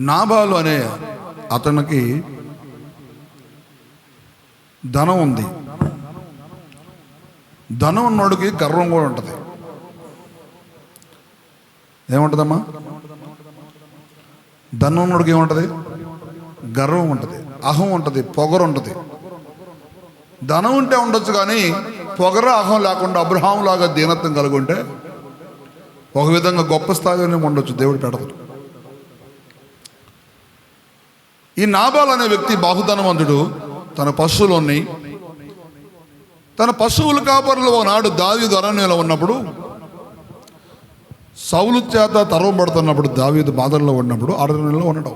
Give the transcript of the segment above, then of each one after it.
నాబాలు అనే అతనికి ధనం ఉంది. ధనం ఉన్నోడికి గర్వం కూడా ఉంటుంది. ఏముంటుందమ్మా? ధనం ఉన్నోడికి ఏముంటుంది? గర్వం ఉంటుంది అహం ఉంటుంది పొగరు ఉంటుంది. ధనం ఉంటే ఉండొచ్చు కానీ పొగర అహం లేకుండా అబ్రహాం లాగా దీనత్వం కలిగి ఉంటే ఒక విధంగా గొప్ప స్థాయిలోనే ఉండొచ్చు దేవుడు పెడతాడు ఈ నాబాల్ అనే వ్యక్తి బాహుధనవంతుడు. తన పశువులని తన పశువుల కాపరులు ఒకనాడు దావీదు అరణ్యంలో ఉన్నప్పుడు సౌలు చేత తరవబడుతున్నప్పుడు దావీదు బాధల్లో ఉన్నప్పుడు అరణ్యంలో ఉండడం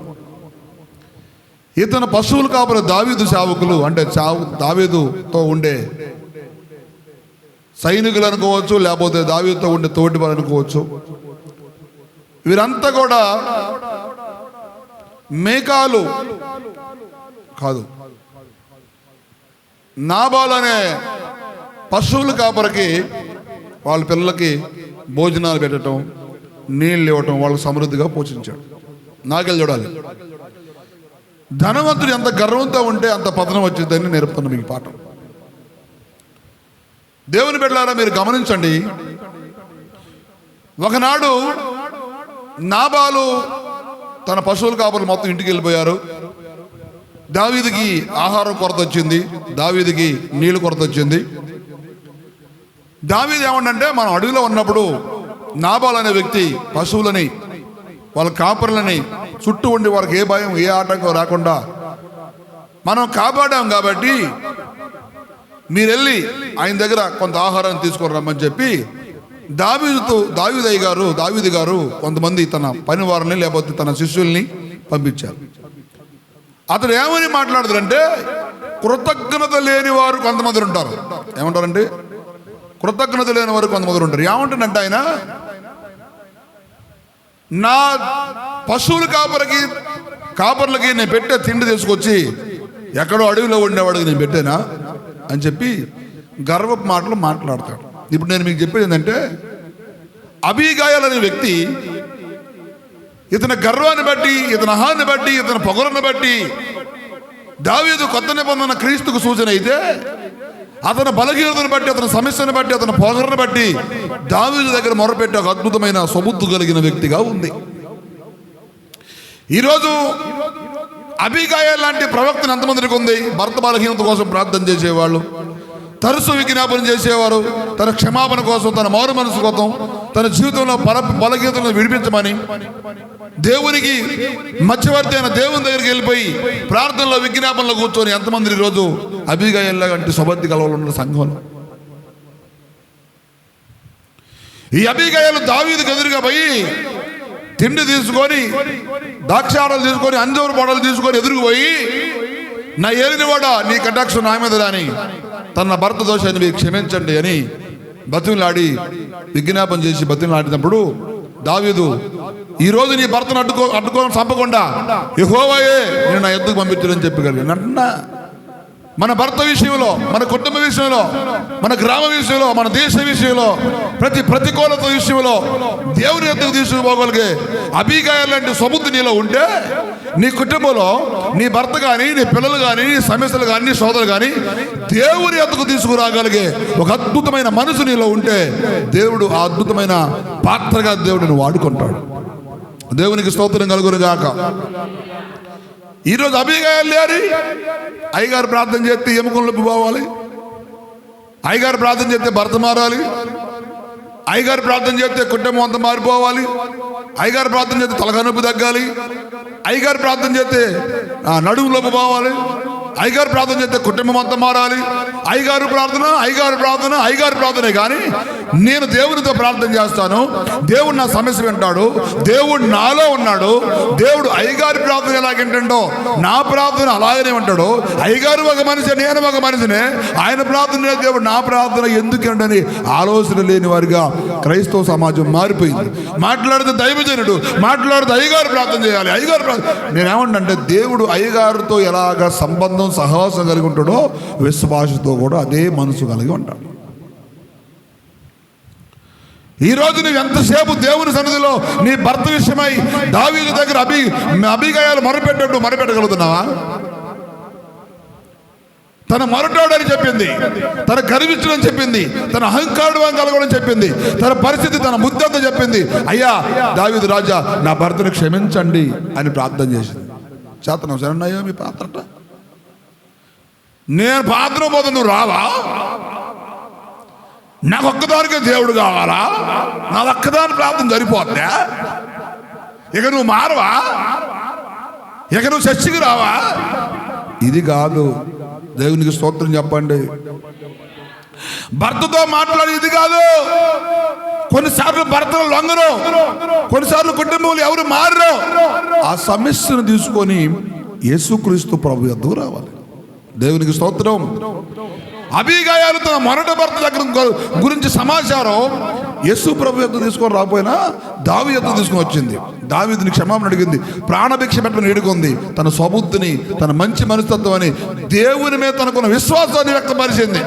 ఇతను పశువులు కాపరి దావీదు సేవకులు అంటే చావు దావీదుతో ఉండే సైనికులు అనుకోవచ్చు లేకపోతే దావీదుతో ఉండే తోటి వారు అనుకోవచ్చు. వీరంతా కూడా మేకాలు కాదు. నాబాలు అనే పశువులు కాపరికి వాళ్ళ పిల్లలకి భోజనాలు పెట్టడం నీళ్ళు ఇవ్వటం వాళ్ళు సమృద్ధిగా పోషించాడు నాకెళ్ళి చూడాలి. ధనవంతుడు ఎంత గర్వంతో ఉంటే అంత పతనం వచ్చిందని నేర్పుతున్న మీకు పాఠం. దేవుని బిడ్డలారా మీరు గమనించండి. ఒకనాడు నాబాలు తన పశువుల కాపలు మొత్తం ఇంటికి వెళ్ళిపోయారు. దావీదికి ఆహారం కొరత వచ్చింది. దావీదికి నీళ్ళు కొరత వచ్చింది. దావీది ఏమంటే మనం అడవిలో ఉన్నప్పుడు నాబాల్ అనే వ్యక్తి పశువులని వాళ్ళ కాపరులని చుట్టూ ఉండి వాళ్ళకి ఏ భయం ఏ ఆటంకం రాకుండా మనం కాపాడాం కాబట్టి మీరు వెళ్ళి ఆయన దగ్గర కొంత ఆహారం తీసుకొని రమ్మని చెప్పి దావీదుతో దావీదయ్య గారు దావీది గారు కొంతమంది తన పని వారిని లేకపోతే తన శిష్యుల్ని పంపించారు. అతడు ఏమని మాట్లాడతారంటే కృతజ్ఞత లేని వారు కొంతమంది ఉంటారు. ఏమంటారంటే కృతజ్ఞత లేని వారు కొంతమంది ఉంటారు. ఏమంటాడంటే ఆయన నా పశువుల కాపరికి కాపర్లకి నేను పెట్టే తిండి తీసుకొచ్చి ఎక్కడో అడవిలో ఉండేవాడికి నేను పెట్టానా? అని చెప్పి గర్వపు మాటలు మాట్లాడతాడు. ఇప్పుడు నేను మీకు చెప్పేది ఏంటంటే అబీగాయల్ అనే వ్యక్తి ఇతని గర్వాన్ని బట్టి ఇతని అహాన్ని బట్టి ఇతని పొగరుని బట్టి దావీదు కొత్త నిబంధన క్రీస్తుకు సూచన అయితే అతని బలహీనతను బట్టి అతని సమస్యను బట్టి అతని పొగరుని బట్టి దావీదు దగ్గర మొరపెట్టి ఒక అద్భుతమైన సబుద్ధు కలిగిన వ్యక్తిగా ఉంది. ఈరోజు అభిగాయ లాంటి ప్రవక్తను ఎంతమందికి ఉంది? భర్త బలహీనత కోసం ప్రార్థన చేసేవాళ్ళు. తరచు విజ్ఞాపన చేసేవారు తన క్షమాపణ కోసం తన మారు మనసు కోసం తన జీవితంలో బల బలగీతలను విడిపించమని దేవునికి మధ్యవర్తి అయిన దేవుని దగ్గరికి వెళ్ళిపోయి ప్రార్థనలో విజ్ఞాపనలో కూర్చొని ఎంతమంది ఈరోజు అభిగాయల్లా అంటే సుబద్ధి కలవలు ఉన్న సంఘంలో ఈ అభిగాయాలు దావీదికి ఎదురుగా పోయి తిండి తీసుకొని ద్రాక్షాడలు తీసుకొని అంజూరు బొడలు తీసుకొని ఎదురుకు పోయి నా ఏలినవాడా నీ కటాక్షం నా మీద రాని. తన భర్త దోషాన్ని మీరు క్షమించండి అని బతులాడి విజ్ఞాపన చేసి బతులాడినప్పుడు దావీదు ఈ రోజు నీ భర్తను అడ్డుకో అడ్డుకోని చంపకుండా యెహోవాయే నేను నా ఎద్దుకు పంపించడని చెప్పగలిగాను అంటున్నా మన భర్త విషయంలో మన కుటుంబ విషయంలో మన గ్రామ విషయంలో మన దేశ విషయంలో ప్రతి ప్రతికూలత విషయంలో దేవుని ఎద్దకు తీసుకుపోగలిగే అభిగాయాలు లాంటి సముద్ర నీలో ఉంటే నీ కుటుంబంలో నీ భర్త కానీ నీ పిల్లలు కానీ నీ సమస్యలు కానీ నీ సోదరులు కానీ దేవుని ఎద్దకు తీసుకురాగలిగే ఒక అద్భుతమైన మనసు నీలో ఉంటే దేవుడు ఆ అద్భుతమైన పాత్రగా దేవుడిని వాడుకుంటాడు. దేవునికి స్తోత్రం కలుగురు గాక ఈరోజు అభిగాయాలు లేరు. అయ్యగారు ప్రార్థన చేస్తే ఎముకలకు పోవాలి. అయ్యగారు ప్రార్థన చేస్తే భర్త మారాలి. అయ్యగారు ప్రార్థన చేస్తే కుటుంబం అంతా మారిపోవాలి. అయ్యగారు ప్రార్థన చేస్తే తలకనొప్పి తగ్గాలి. అయ్యగారు ప్రార్థన చేస్తే నడుములోపు పోవాలి. అయ్యగారు ప్రార్థన చేస్తే కుటుంబం అంతా మారాలి. అయ్యగారు ప్రార్థన అయ్యగారు ప్రార్థన అయ్యగారు ప్రార్థనే కానీ నేను దేవునితో ప్రార్థన చేస్తాను. దేవుడు నా సమస్య వింటాడు. దేవుడు నాలో ఉన్నాడు. దేవుడు అయ్యగారి ప్రార్థన ఎలాగేంటో నా ప్రార్థన అలాగనే ఉంటాడు. అయ్యగారు ఒక మనిషి నేను ఒక మనిషినే. ఆయన ప్రార్థన దేవుడు నా ప్రార్థన ఎందుకంటని ఆలోచన లేని వారిగా క్రైస్తవ సమాజం మారిపోయింది. మాట్లాడితే దైవజనుడు మాట్లాడితే అయ్యగారు ప్రార్థన చేయాలి. అయ్యగారు ప్రార్థన నేనేమంటే దేవుడు అయ్యగారితో ఎలాగ సంబంధం సహవాసం కలిగి ఉంటాడో విశ్వాసతో కూడా అదే మనసు కలిగి ఉంటాడు. ఈ రోజు నువ్వు ఎంతసేపు దేవుని సన్నిధిలో నీ భర్త విషయమై దావీదు దగ్గర అభి అభిగాయాలు మొరపెట్టినట్టు మొరపెట్టగలుగుతున్నావా? తన మొరటోడని చెప్పింది తన గర్వించడం చెప్పింది తన అహంకారం కలగడం చెప్పింది తన పరిస్థితి తన ముద్దంతా చెప్పింది అయ్యా దావిదు రాజా నా భర్తను క్షమించండి అని ప్రార్థన చేసింది. చేతనం శరణయ్యా మీ పాత్రట. నేను పాత్ర పోతే నువ్వు రావా? నాకు ఒక్కదానికే దేవుడు కావాలా? నా ఒక్కదాని ప్రార్థన సరిపోద్దా ఇక నువ్వు మారవా? ఇక నువ్వు చర్చికి రావా? ఇది కాదు. దేవునికి స్తోత్రం చెప్పండి. భర్తతో మాట్లాడి ఇది కాదు. కొన్నిసార్లు భర్తలు లొంగరు. కొన్నిసార్లు కుటుంబంలో ఎవరు మారరు. ఆ సమస్యను తీసుకొని యేసుక్రీస్తు ప్రభు ఎద్దుకు రావాలి. దేవునికి స్తోత్రం. అభిగాయాలు తన మొరటి భర్త దగ్గర గురించి సమాచారం యస్సు ప్రభు యొక్క తీసుకొని రాకపోయినా దావి యొక్క తీసుకొని వచ్చింది. దావిదిని క్షమాపణ అడిగింది. ప్రాణభిక్ష పెట్టమని వేడుకుంది తన స్వబుద్ధిని తన మంచి మనస్తత్వాన్ని దేవుని మీద తనకున్న విశ్వాసాన్ని వ్యక్తపరిచింది.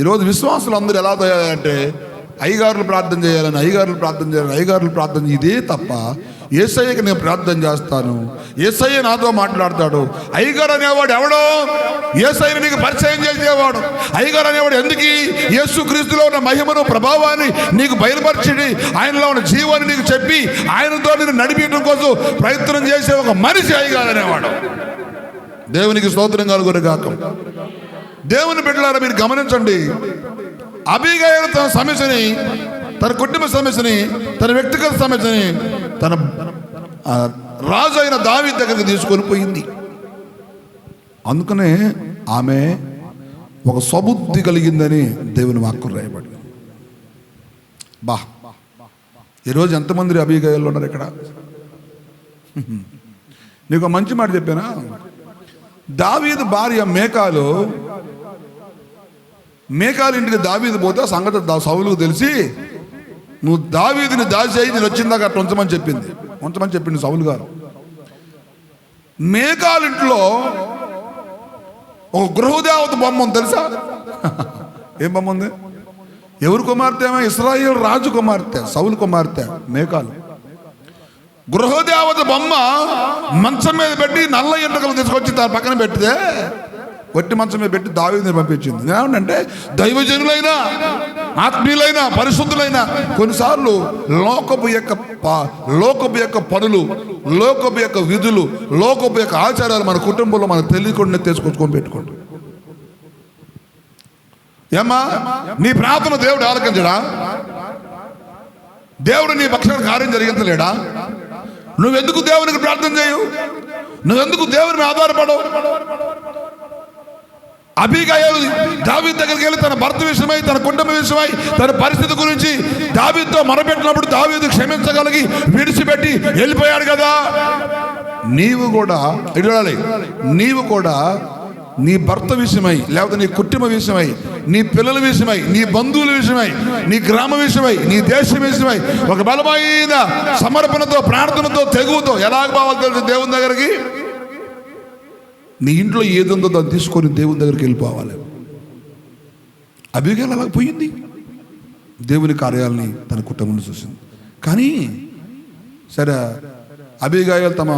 ఈరోజు విశ్వాసులు అందరూ ఎలా తయారంటే అయ్యగారులు ప్రార్థన చేయాలని అయ్యగారులు ప్రార్థన చేయాలని అయ్యగారులు ప్రార్థన ఇదే తప్ప ఏసయ్యకి నేను ప్రార్థన చేస్తాను. ఏసయ్య నాతో మాట్లాడతాడు. అయ్యగారు అనేవాడు ఎవడో? ఏసయ్యని నీకు పరిచయం చేసేవాడు. అయ్యగారు అనేవాడు ఎందుకు? యేసు క్రీస్తులో ఉన్న మహిమను ప్రభావాన్ని నీకు బయలుపరిచి ఆయనలో ఉన్న జీవాన్ని నీకు చెప్పి ఆయనతో నేను నడిపించడం కోసం ప్రయత్నం చేసే ఒక మనిషి అయ్యగారు అనేవాడు. దేవునికి స్తోత్రం కలుగురు కాక దేవుని బిడ్డలారా మీరు గమనించండి. అభిగాయలు తన సమస్యని తన కుటుంబ సమస్యని తన వ్యక్తిగత సమస్యని తన రాజు అయిన దావి దగ్గరికి తీసుకొని పోయింది. అందుకనే ఆమె ఒక సబుద్ధి కలిగిందని దేవుని వాక్కు రాయబడి బా ఈరోజు ఎంతమంది అభిగాయాలు ఉన్నారు ఇక్కడ? నీకు మంచి మాట చెప్పానా? దావీదు భార్య మేకాలు మేకాలు ఇంటికి దావీదు పోతే ఆ సంగతి సవులు సౌలుకు తెలిసి నువ్వు దావీదుని దాచేయి నేను వచ్చిందాక అట్లా ఉంచమని చెప్పింది. ఉంచమని చెప్పింది సౌలు గారు. మేకాలు ఇంట్లో ఒక గృహదేవత బొమ్మ ఉంది తెలుసా? ఏం బొమ్మ ఉంది? ఎవరు కుమార్తె ఏమో రాజు కుమార్తె సౌలు కుమార్తె మేకాలు గృహదేవత బొమ్మ మంచం మీద పెట్టి నల్ల ఎంటకలు తీసుకొచ్చి తన పక్కన పెట్టితే వట్టి మంచం మీద పెట్టి దావీదుని పంపించింది. ఏమంటే దైవజనులైనా ఆత్మీయులైన పరిశుద్ధులైన కొన్నిసార్లు లోకపు యొక్క ప- లోకపు యొక్క పనులు లోకపు యొక్క విధులు లోకపు యొక్క ఆచారాలు మన కుటుంబంలో మనకు తెలియకుండా తీసుకొచ్చుకొని పెట్టుకోండి. ఏమ్మా నీ ప్రార్థన దేవుడు ఆలకించడా? దేవుడు నీ పక్షాన కార్యం జరిగించలేడా? నువ్వెందుకు దేవునికి ప్రార్థన చేయు? నువ్వెందుకు దేవుని ఆధారపడవు? అభిగాయలు దావీద్ దగ్గరికి వెళ్ళి తన భర్త విషయమై తన కుటుంబ విషయమై తన పరిస్థితి గురించి దావీద్తో మొరపెట్టినప్పుడు దావీదు క్షమించగలిగి విడిచిపెట్టి వెళ్ళిపోయాడు కదా. నీవు కూడా ఇటు నీవు కూడా నీ భర్త విషయమై లేకపోతే నీ కుటుంబ విషయమై నీ పిల్లల విషయమై నీ బంధువుల విషయమై నీ గ్రామ విషయమై నీ దేశం విషయమై ఒక బలమైన సమర్పణతో ప్రార్థనతో తెగువతో ఎలాగ బావాలి తెలుసు దేవుని దగ్గరికి? నీ ఇంట్లో ఏదుందో దాన్ని తీసుకొని దేవుని దగ్గరికి వెళ్ళిపోవాలి. అభిగాలు అలా పోయింది. దేవుని కార్యాలని తన కుటుంబంలో చూసింది. కానీ సరే అభిగాయాలు తమ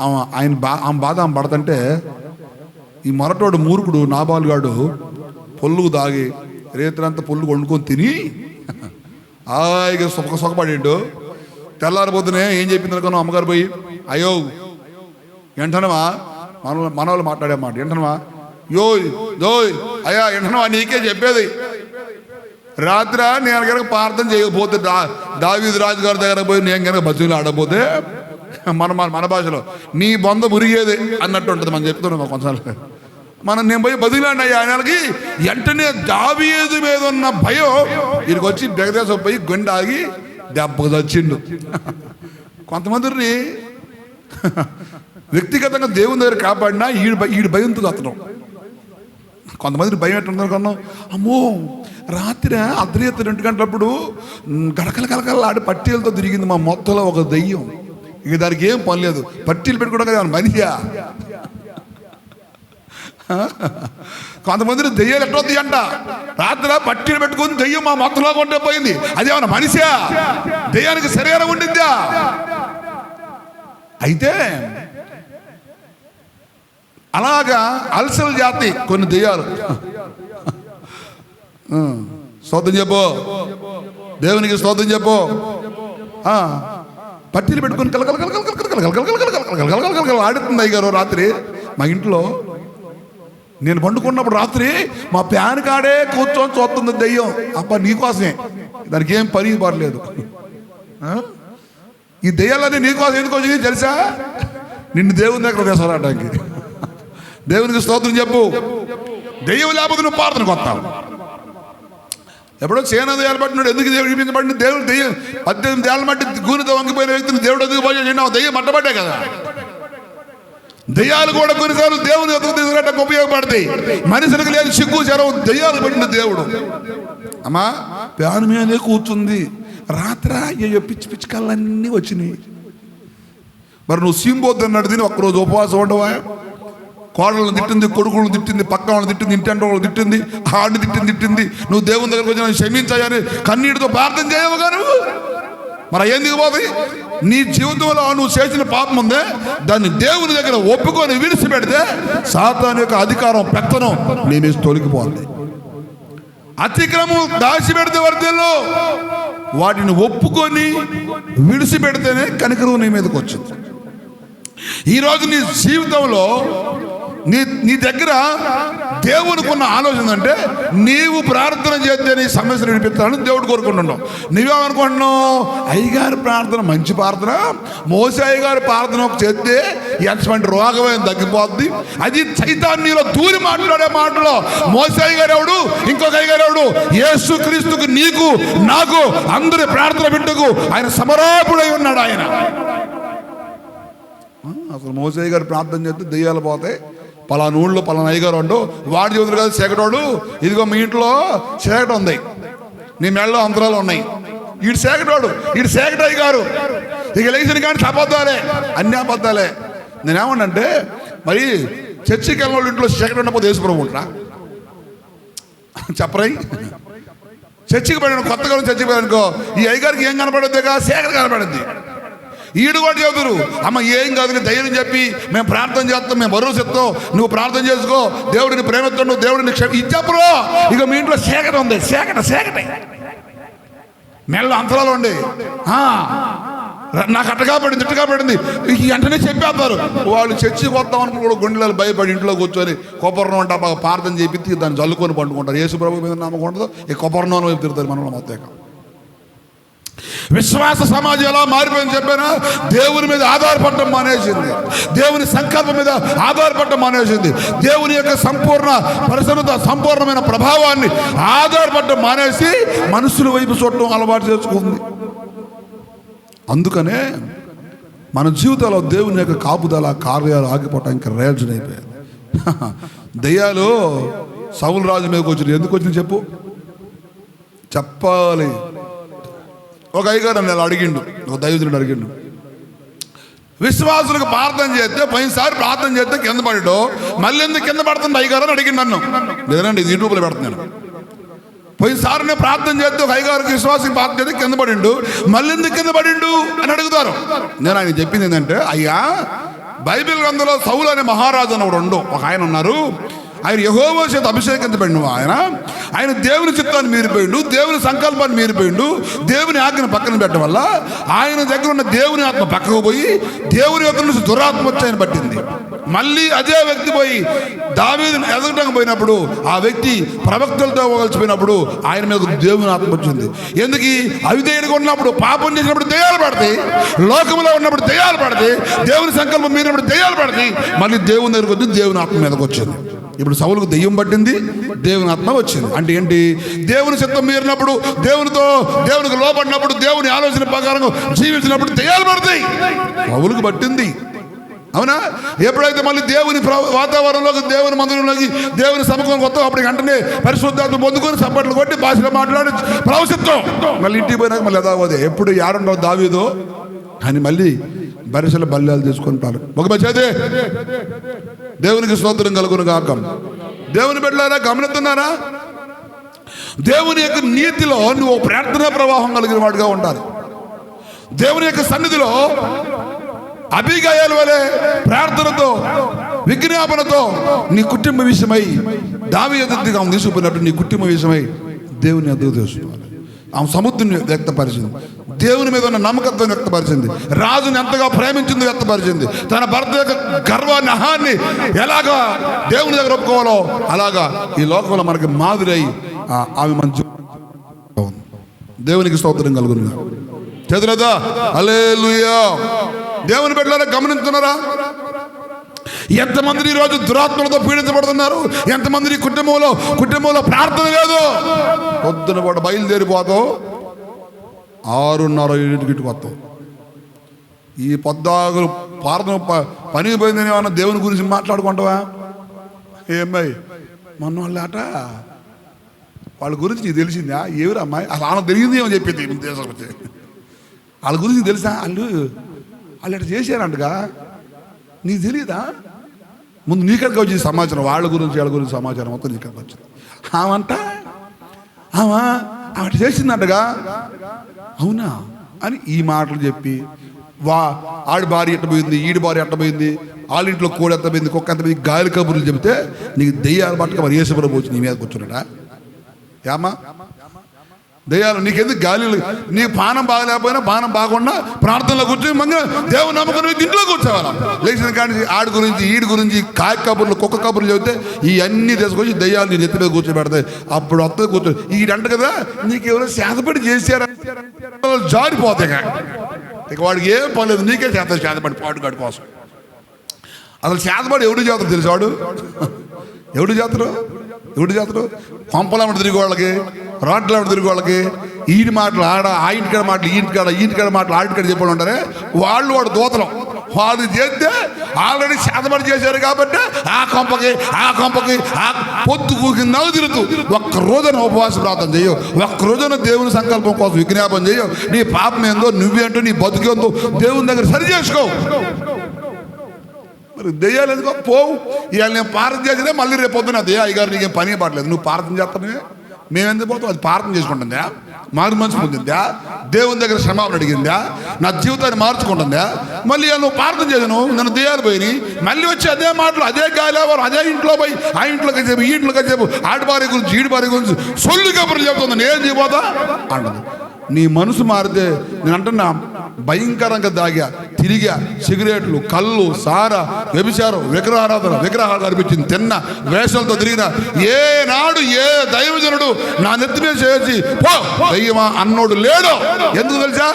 ఆమె- ఆయన బా ఆమె బాధ ఆమె పడతంటే ఈ మొరటోడు మూర్ఖుడు నాబాలుగాడు పొల్లు దాగి రేత్రంతా పొల్లు వండుకొని తిని హాయిగా సొక్క సొక్కపడిండు తెల్లారిపోతునే ఏం చెప్పింది అనుకున్నాం అమ్మగారు పోయి? అయ్యో వెంటనేవా మన మనవాళ్ళు మాట్లాడే మాట. యో యోయ్ దోయ్ అయ్యా ఎంటనవా నీకే చెప్పేది. రాత్రి నేను కనుక ప్రార్థన చేయకపోతే దా దావీదు రాజు గారి దగ్గర పోయి నేను కనుక బతుకులు ఆడపోతే మన మన మన భాషలో నీ బొంద మురిగేది అన్నట్టు ఉంటుంది మనం చెప్తున్నాం కొంతసార్లు. మనం నేను పోయి బదిలాండి అయ్యా ఆయనకి వెంటనే దావీదు మీద ఉన్న భయం వీరికి వచ్చి బెగదేశం పోయి గుండె ఆగి దెబ్బకు తెచ్చిండు. కొంతమందిని వ్యక్తిగతంగా దేవుని దగ్గర కాపాడినా ఈడు భయ- ఈడు భయంతో అతను కొంతమంది భయం ఎట్టుందని కొన్నాం అమ్మో రాత్రి అర్ధరాత్రి రెండు గంటలప్పుడు గడకల గలకల ఆడి పట్టీలతో తిరిగింది మా మొత్తంలో ఒక దెయ్యం. ఇక దానికి ఏం పని లేదు. పట్టీలు పెట్టుకోవడం కదా మనిషా? కొంతమందిని దెయ్యాలు ఎట్టొద్ది అంట? రాత్రి పట్టీలు పెట్టుకుని దెయ్యం మా మొత్తంలో కొంటే పోయింది. అదేమన్నా మనిషా? దెయ్యానికి శరీరం ఉండిందా? అయితే అలాగా అల్సల్ జాతి కొన్ని దెయ్యాలు స్తోత్రం చెప్పు దేవునికి స్తోత్రం చెప్పు పట్టీలు పెట్టుకుని కలకల కలకల కలకల కలకల కలకల కలకల కలకల ఆడుతుంది అయ్యారు రాత్రి మా ఇంట్లో నేను పండుకున్నప్పుడు రాత్రి మా ప్యాన్ కాడే కూర్చొని చూస్తుంది దెయ్యం అబ్బా నీకోసమే దానికి ఏం పని పర్లేదు ఈ దెయ్యాలన్నీ నీకోసం ఎందుకు వచ్చింది తెలుసా నిన్ను దేవుని దగ్గర తీసుకురావడానికి దేవునికి స్తోత్రం చెప్పు. దెయ్యం లేకపోతే నువ్వు ప్రార్థన కొత్తావు ఎప్పుడో సేన ఏర్పడినాడు ఎందుకు దేవుడు చూపించబడింది దేవుడు దెయ్యం పద్దెనిమిది ఏళ్ళ మట్టి గూనితో వంగిపోయిన వ్యక్తిని దేవుడు ఎందుకు పోయి? దెయ్యం మట్టబట్టే కదా. దెయ్యాలు కూడా కొన్నిసార్లు దేవుని ఎదుగు తీసుకురావడానికి ఉపయోగపడతాయి. మనుషులకు లేదు సిగ్గు చెరవు దెయ్యాలు పడిన దేవుడు. అమ్మా ప్యాను మీదనే కూర్చుంది. రాత్ర అయ్యో పిచ్చి పిచ్చి కళ్ళన్నీ వచ్చినాయి. మరి నువ్వు సీంబోద్దు అన్నాడు తిని ఒక్కరోజు ఉపవాసం ఉండవా? కోడలను తిట్టింది కొడుకులను తిట్టింది పక్క వాళ్ళని తిట్టింది ఇంటి అంటే తిట్టింది ఆడిని తిట్టింది తిట్టింది. నువ్వు దేవుని దగ్గరకు వచ్చిన క్షమించాయని కన్నీటితో ప్రార్థన చేయవుగా నువ్వు మరి ఏం పోతాయి? నీ జీవితంలో నువ్వు చేసిన పాపం ఉందే? దాన్ని దేవుని దగ్గర ఒప్పుకొని విడిచిపెడితే సాతాను యొక్క అధికారం పెత్తనం నేను తొలగిపోతుంది అతిక్రమం దాచిపెడితే వర్దెల్లో వాటిని ఒప్పుకొని విడిచిపెడితేనే కనికరం నీ మీదకి వచ్చింది. ఈరోజు నీ జీవితంలో నీ నీ దగ్గర దేవునికి ఉన్న ఆలోచన అంటే నీవు ప్రార్థన చేస్తే నీ సమస్యను విడిపిస్తానని దేవుడు కోరుకుంటున్నావు నువ్వేమనుకుంటున్నావు? అయ్యగారి ప్రార్థన మంచి ప్రార్థన. మోసాయి గారి ప్రార్థన చేస్తే ఎటువంటి రోగమైన తగ్గిపోద్ది. అది చైతాన్యంలో దూరి మాట్లాడే మాటలో మోసాయి గారు ఎవడు? ఇంకొక అయ్యగారు ఎవడు? యేసు క్రీస్తుకు నీకు నాకు అందరి ప్రార్థన బిడ్డకు ఆయన సమరాపుడై ఉన్నాడు ఆయన. అసలు మోసయ్య గారు ప్రార్థన చేస్తే దెయ్యాలు పోతాయి. పలానా ఊళ్ళో పలానా అయ్యగారు అంటూ వాడి చదువులు కాదు సేకటోడు ఇదిగో మీ ఇంట్లో సేకట ఉంది. నీ మెళ్ళలో అంతరాలు ఉన్నాయి. ఈడు సేకటోడు ఈడు సేకట అయ్యగారు. ఇక లేచిన కానీ అబద్ధాలే అన్ని అబద్ధాలే. నేనేమన్నంటే మరి చర్చికి వెళ్ళిన వాళ్ళ ఇంట్లో సేకట ఉండకపోతే యేసుప్రభు ఉంటా చెప్పరాయి చర్చికి పోయిన కొత్తగా చర్చికి పోయానుకో ఈ అయ్యగారికి ఏం కనపడద్దిగా? సేకర కనపడద్ది ఈడు కూడా చెబుతురు అమ్మ ఏం కాదు నీ ధైర్యం చెప్పి మేము ప్రార్థన చేస్తాం మేము బరువు చెప్తాం. నువ్వు ప్రార్థన చేసుకో దేవుడిని ప్రేమిస్తాడు దేవుడిని క్షమ ఇచ్చప్పుడు ఇక మీ ఇంట్లో సేకట ఉంది సేకట సేకటే. నెలలో అంతరాలు ఉండే. నాకు అట్టగా పడింది ఇట్టగా పడింది ఈ వెంటనే చెప్పేస్తారు. వాళ్ళు చర్చికి వద్దాం అనుకుని కూడా గుండెలు భయపడి ఇంట్లో కూర్చొని కొబ్బరి అంటే బాగా ప్రార్థన చేపించి దాన్ని చల్లుకొని పండుకుంటారు. యేసు ప్రభు మీద నమ్మకం ఉండదు ఈ కొబ్బరినోనం వైపు తిరుగుతారు మనలో మొత్తం విశ్వాస సమాజం ఎలా మారిపోయింది చెప్పానా? దేవుని మీద ఆధారపడటం మానేసింది. దేవుని సంకల్పం మీద ఆధారపడటం మానేసింది. దేవుని యొక్క సంపూర్ణ పరిసరత సంపూర్ణమైన ప్రభావాన్ని ఆధారపడటం మానేసి మనుషుల వైపు చూడటం అలవాటు చేసుకుంది. అందుకనే మన జీవితంలో దేవుని యొక్క కాపుదల కార్యాలు ఆగిపోవటానికి రేజన్ అయిపోయాయి. దయ్యాలు సౌలు రాజు మీదకి వచ్చినాయి. ఎందుకు వచ్చింది చెప్పు? చెప్పాలి. ఒక అయ్యగారు నన్ను ఇలా అడిగిండు. ఒక దైవజనుడు అడిగిండు. విశ్వాసులకు ప్రార్థన చేస్తే పోయినసారి ప్రార్థన చేస్తే కింద పడడు. మళ్ళీ ఎందుకు కింద పడుతుంది అయ్యగారు అని అడిగిండు నన్ను. లేదండి ఇది యూట్యూబ్లో పెడుతున్నాను పోయినసారి నేను ప్రార్థన చేస్తే ఒక అయ్యగారికి విశ్వాసం ప్రార్థన చేస్తే కింద పడిండు. మళ్ళీ ఎందుకు కింద పడిండు అని అడుగుతారు. నేను ఆయన చెప్పింది ఏంటంటే అయ్యా బైబిల్ గ్రంథంలో సౌలు అనే మహారాజు అని ఒకడు ఉండు. ఒక ఆయన ఉన్నారు. ఆయన యహోవో చేత అభిషేకించబడిన ఆయన. ఆయన దేవుని చిత్తాన్ని మీరిపోయిండు దేవుని సంకల్పాన్ని మీరిపోయిండు దేవుని ఆజ్ఞను పక్కన పెట్టడం వల్ల ఆయన దగ్గర ఉన్న దేవుని ఆత్మ పక్కకు పోయి దేవుని యొక్క నుంచి దురాత్మ వచ్చి ఆయన పట్టింది. మళ్ళీ అదే వ్యక్తి పోయి దావీదుని ఎదగటం పోయినప్పుడు ఆ వ్యక్తి ప్రవక్తలతో కలిసిపోయినప్పుడు ఆయన మీద దేవుని ఆత్మ వచ్చింది ఎందుకు? ఈ అవిధేయుడిగా ఉన్నప్పుడు పాపం చేసినప్పుడు దయ్యాలు పడతాయి లోకంలో ఉన్నప్పుడు దయ్యాలు పడతాయి దేవుని సంకల్పం మీరినప్పుడు దయ్యాలు పడతాయి మళ్ళీ దేవుని దగ్గరకు వచ్చి దేవుని ఆత్మ మీదకి వచ్చింది. ఇప్పుడు సౌలుకు దెయ్యం పట్టింది దేవుని ఆత్మ వచ్చింది. అంటే ఏంటి? దేవుని చిత్తం మీరినప్పుడు దేవునితో దేవునికి లోపడినప్పుడు దేవుని ఆలోచన ప్రకారం జీవించినప్పుడు దెయ్యాలు పడతాయి. సౌలుకు పట్టింది. అవునా? ఎప్పుడైతే మళ్ళీ దేవుని ప్ర- వాతావరణంలోకి దేవుని మందిరంలోకి దేవుని సమకం కొత్త అప్పుడు వెంటనే పరిశుద్ధాత్మ పొందుకొని సప్పట్లు కొట్టి భాషలో మాట్లాడి ప్రవశిత్వం మళ్ళీ ఇంటికి పోయినాక మళ్ళీ ఎదాగోదే ఎప్పుడు యాడుండవు దావీదో? అని మళ్ళీ బరిసెల బల్యాలు తీసుకొని ప్రారంభం ఒక మధ్య దేవునికి స్తోత్రం కలుగును గాక. దేవుని బిడ్డలారా గమనిస్తున్నారా? దేవుని యొక్క నీతిలో నువ్వు ప్రార్థనా ప్రవాహం కలిగిన వాడుగా ఉండాలి. దేవుని యొక్క సన్నిధిలో అభిగాయాల వలె ప్రార్థనతో విజ్ఞాపనతో నీ కుటుంబ విషయమై దావి ఎదురుగా ఉంది తీసుకుపోయినట్టు నీ కుటుంబ విషయమై దేవుని ఎదురు తెలుసుకోవాలి ఆమె సముద్రుని వ్యక్తపరిచింది. దేవుని మీద ఉన్న నమ్మకత్వం వ్యక్తపరిచింది. రాజుని ఎంతగా ప్రేమించింది వ్యక్తపరిచింది. తన భర్త యొక్క గర్వాన్ని అహాన్ని ఎలాగా దేవుని దగ్గర ఒప్పుకోవాలో అలాగా ఈ లోకంలో మనకి మాదిరై ఆమె మంచి దేవునికి స్తోత్రం కలుగును. చదువుదా అలేలుయా దేవుని బిడ్డలారా గమనించున్నారా? ఎంతమంది ఈ రోజు దురాత్మలతో పీడించబడుతున్నారు? ఎంతమంది నీ కుటుంబంలో కుటుంబంలో ప్రార్థన లేదు పొద్దున పూట బయలుదేరిపోతావు ఆరున్నర ఏడుకి వస్తావు ఈ పొద్దాగులు ప్రార్థన ప- పనికి పోయిందని ఏమన్నా దేవుని గురించి మాట్లాడుకుంటావా? ఏమై మొన్న వాళ్ళట వాళ్ళ గురించి నీకు తెలిసిందా? ఎవరు అమ్మాయి? అసలు ఆమె తెలియదు ఏమో చెప్పింది ఈ దేశం వచ్చి వాళ్ళ గురించి తెలుసా? వాళ్ళు వాళ్ళు అట్లా చేశారంటగా. నీకు తెలియదా ముందు నీకడికి వచ్చింది సమాచారం వాళ్ళ గురించి వాళ్ళ గురించి సమాచారం మొత్తం నీకడికి వచ్చింది. ఆమంట ఆమె? ఆమె చేసిందంటగా? అవునా? అని ఈ మాటలు చెప్పి వా ఆడి భార్య ఎట్ట పోయింది ఈడి భార్య ఎట్ట పోయింది వాళ్ళ ఇంట్లో కోడి ఎంత పోయింది కుక్క ఎంత పోయింది గాలి కబుర్లు చెబితే నీకు దెయ్యాలు పట్టుక మరి ఏసుపురం వచ్చి నీ మీద కూర్చున్నాడా? ఏమా? దయ్యాలు నీకెందుకు గాలి నీ పానం బాగలేకపోయినా పానం బాగున్నా ప్రార్థనలో కూర్చొని మంగ దేవుని నమ్మకం ఇంట్లో కూర్చోవాలా? లేచిన కానీ ఆడి గురించి ఈడి గురించి కాయ కబుర్లు కుక్క కబుర్లు చెబితే ఈ అన్ని తీసుకొచ్చి దయ్యాలు నీ నెత్తి మీద కూర్చోబెడతాయి. అప్పుడు వస్తుంది కూర్చో ఈడంట కదా నీకు ఎవరో శాతపడి చేశారా? జారిపోతాయి ఇక. వాడికి ఏం పర్లేదు నీకే చేత శాతపడి పాటుగాడి కోసం. అసలు శాతపడి ఎవడు చేస్తారు తెలుసు వాడు? ఎవడు చేస్తారు ఎవడు చేస్తారు కొంపలమ్మడి తిరిగి వాళ్ళకి రోడ్లమ్మడి తిరిగి వాళ్ళకి ఈయన మాటలు ఆడ ఆ మాటలు ఈయనకాడ ఈయనకాడ మాటలు ఆడికాడ చెప్పడం ఉంటారే వాళ్ళు వాడు దోతలం. వాళ్ళు చేస్తే ఆల్రెడీ శాతపడి చేశారు కాబట్టి ఆ కొంపకి ఆ కొంపకి ఆ పొద్దు కూకి నవ్వు తిరుగుతూ ఒక్క రోజున ఉపవాస ప్రార్థన చేయవు ఒక్క రోజున దేవుని సంకల్పం కోసం విజ్ఞాపం చేయవు నీ పాపం ఏందో నువ్వేంటో నీ బతుకేందో దేవుని దగ్గర సరి చేసుకో. దెయ్యాలు ఎందుకో? పోవు. ఇవాళ నేను ప్రార్థన చేసినా మళ్ళీ రేపు పొద్దున దెయ్య అయ్యగారు నీకేం పని పడలేదు. నువ్వు ప్రార్థన చేస్తానే మేము ఎందుకు పోతాం? అది ప్రార్థన చేసుకుంటుందా? మారు మనసు పొందిందా దేవుని దగ్గర క్షమాపణ అడిగిందా? నా జీవితాన్ని మార్చుకుంటుందా? మళ్ళీ నువ్వు ప్రార్థన చేశాను నన్ను దెయ్యాలు పోయి మళ్ళీ వచ్చి అదే మాటలు అదే గాలివారు అదే ఇంట్లో పోయి ఆ ఇంట్లోకి చెప్పు ఈ ఇంట్లోకి చెప్పు ఆడి గురించి ఈడి భార్య గురించి సొల్లు కబుర్లు చెబుతుంది నేను చేయబోతా అంటుంది. నీ మనసు మారితే నేను అంటున్నా భయంకరంగా దాగా తిరిగా సిగరెట్లు కళ్ళు సార వ్యభిచారం విగ్రహారాధన విగ్రహాలు అనిపించింది. తిన్న వేషాలతో తిరిగిన ఏనాడు ఏ దైవజనుడు నా నెత్తి మీద చేసి పో దయ్యమా అన్నోడు లేడు. ఎందుకు తెలుసా?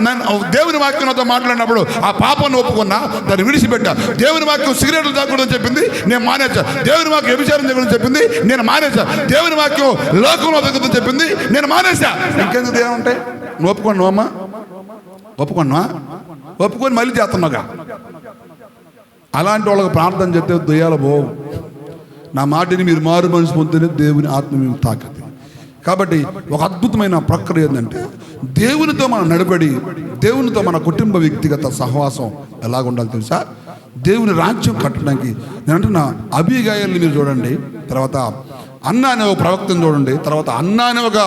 నేను దేవుని వాక్యంతో మాట్లాడినప్పుడు ఆ పాపను ఒప్పుకున్నా దాన్ని విడిచిపెట్టా. దేవుని వాక్యం సిగరెట్లు తాగకూడదని చెప్పింది నేను మానేచ్చా దేవుని వాక్యం వ్యభిచారం చేయకూడదని చెప్పింది నేను మానేసా దేవుని వాక్యం లోకంలో తగ్గుతుందని చెప్పింది నేను మానేసా ఇంకెందుకు దేవుడు ఉంటాయి నువ్వు ఒప్పుకోండి అమ్మా ఒప్పుకున్నా ఒప్పుకొని మళ్ళీ చేస్తున్నాగా అలాంటి వాళ్ళకి ప్రార్థన చేస్తే దొయ్యాలు పోవు. నా మాటిని మీరు మారు మనసు పొందితేనే దేవుని ఆత్మ మీకు తాకది. కాబట్టి ఒక అద్భుతమైన ప్రక్రియ ఏంటంటే దేవునితో మనం నడబడి దేవునితో మన కుటుంబ వ్యక్తిగత సహవాసం ఎలాగ ఉండాలి తెలుసా? దేవుని రాజ్యం కట్టడానికి నేను అంటున్నా అభిగాయాల్ని మీరు చూడండి. తర్వాత అన్న అనే ఒక ప్రవక్తను చూడండి తర్వాత అన్న అనే ఒక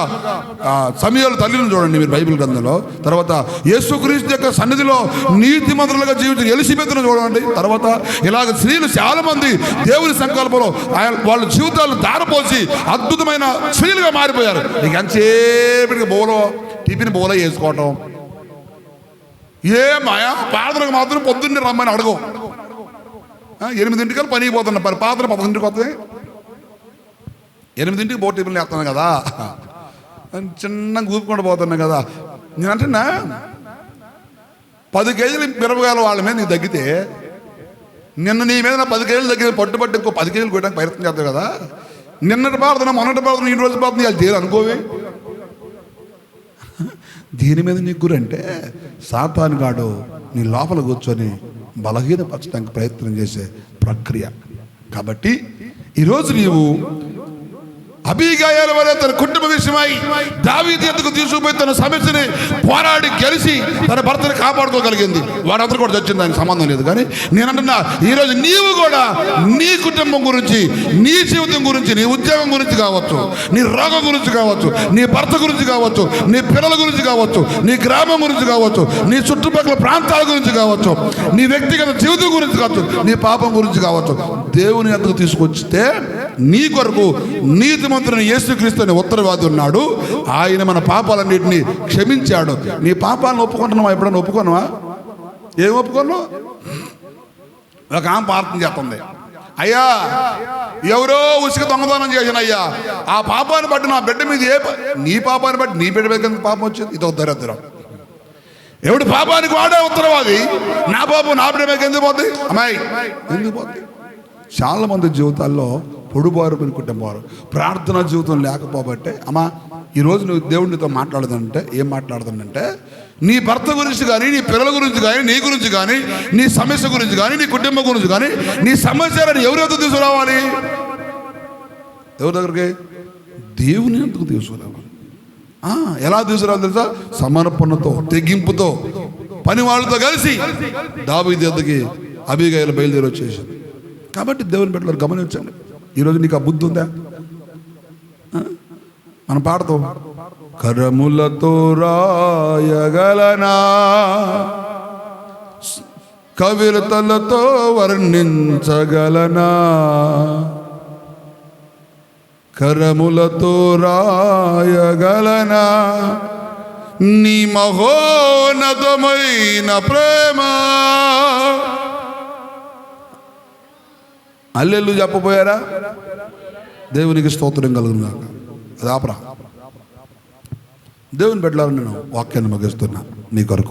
సమయాల తల్లిని చూడండి మీరు బైబిల్ గ్రంథంలో. తర్వాత యేసుక్రీస్తు యొక్క సన్నిధిలో నీతి మంత్రులుగా జీవించిన ఎలిసిబెత్తును చూడండి తర్వాత ఇలాగ స్త్రీలు చాలా మంది దేవుని సంకల్పంలో ఆయన వాళ్ళ జీవితాలను దారపోసి అద్భుతమైన స్త్రీలుగా మారిపోయారు. ఇక ఎంతసేపటికి బోలో టిఫిన్ బోలో వేసుకోవటం. ఏ మాయా పాత్రకు మాత్రం పొద్దున్నే రమ్మని అడగవు. ఎనిమిదింటికి ఎనిమిదింటికల్ పనికి పోతున్నా పాత్ర పదకొండింటికి వస్తుంది ఎనిమిదింటికి బోట్ టేబుల్ వేస్తున్నాను కదా. చిన్నగా ఊపుకుంటూ పోతున్నా కదా. నేను అంటున్నా పది కేజీలు మిరపకాయలు వాళ్ళ మీద నీకు తగ్గితే నిన్న నీ మీద పది కేజీలు తగ్గిన పట్టుబట్టి ఇంకో పది కేజీలు కొట్టడానికి ప్రయత్నం చేస్తావు కదా. నిన్నటి ప్రార్థన మొన్నటి ప్రార్థన ఈ రోజు ప్రార్థన వాళ్ళు తీరు అనుకోవే? దీని మీద నీకు గురంటే సాతాను గాడు నీ లోపల కూర్చొని బలహీనపరచడానికి ప్రయత్నం చేసే ప్రక్రియ. కాబట్టి ఈరోజు నీవు అభిగాయాల వల్ల తన కుటుంబ విషయమై దావీది ఎందుకు తీసుకుపోయి తన సమస్యని పోరాడి గెలిచి తన భర్తని కాపాడుకోగలిగింది? వారందరూ కూడా చచ్చింది దానికి సంబంధం లేదు. కానీ నేనంటున్నా ఈరోజు నీవు కూడా నీ కుటుంబం గురించి నీ జీవితం గురించి నీ ఉద్యోగం గురించి కావచ్చు నీ రోగం గురించి కావచ్చు నీ భర్త గురించి కావచ్చు నీ పిల్లల గురించి కావచ్చు నీ గ్రామం గురించి కావచ్చు నీ చుట్టుపక్కల ప్రాంతాల గురించి కావచ్చు నీ వ్యక్తిగత జీవితం గురించి కావచ్చు నీ పాపం గురించి కావచ్చు దేవుని ఎందుకు తీసుకొచ్చితే నీ కొరకు నీతిమంతుని యేసుక్రీస్తు అనే ఉత్తరవాది ఉన్నాడు. ఆయన మన పాపాలన్నింటినీ క్షమించాడు. నీ పాపాలను ఒప్పుకుంటున్నావా? ఎప్పుడైనా ఒప్పుకున్నావా ఏం ఒప్పుకున్నావు ఒక ఆమె ప్రార్థన చేస్తుంది. అయ్యా ఎవరో ఉసుక దొంగతనం చేసిన అయ్యా ఆ పాపాన్ని బట్టి నా బిడ్డ మీద ఏ నీ పాపాన్ని బట్టి నీ బిడ్డ మీద పాపం వచ్చింది? ఇది ఒక దరిద్రం. ఎవడు పాపానికి వాడే ఉత్తరవాది? నా పాపం నా బిడ్డ మీద ఎందుకు పోద్ది? అమ్మాయి ఎందుకు పోద్ది. చాలా మంది జీవితాల్లో పొడుబారు పెనుకుంటారు ప్రార్థన జీవితం లేకపోబట్టే అమ్మా ఈరోజు నువ్వు దేవుడితో మాట్లాడదంటే ఏం మాట్లాడుతుందంటే నీ భర్త గురించి కానీ నీ పిల్లల గురించి కానీ నీ గురించి కానీ నీ సమస్య గురించి కానీ నీ కుటుంబం గురించి కానీ నీ సమస్యలను ఎవరెందుకు తీసుకురావాలి? ఎవరి దగ్గరికి? దేవుని ఎందుకు తీసుకురావాలి. ఎలా తీసుకురావాలి తెలుసా? సమర్పణతో తెగింపుతో పని వాళ్ళతో కలిసి దాబీ ఎద్దకి అభిగాయలు బయలుదేరి వచ్చేసింది. కాబట్టి దేవుని బిడ్డలు గమనించండి. ఈరోజు నీకు ఆ బుద్ధి ఉందా? మనం పాడతాం. కరములతో రాయగలనా? కవిరతలతో వర్ణించగలనా? కరములతో రాయగలనా? నీ మహోన్నతమైన ప్రేమ అల్లెళ్ళు చెప్పబోయారా? దేవునికి స్తోత్రం కలుగును కాక అది ఆపరా. దేవుని పెట్టాలని నేను వాక్యాన్ని ముగిస్తున్నా. నీ కొరకు.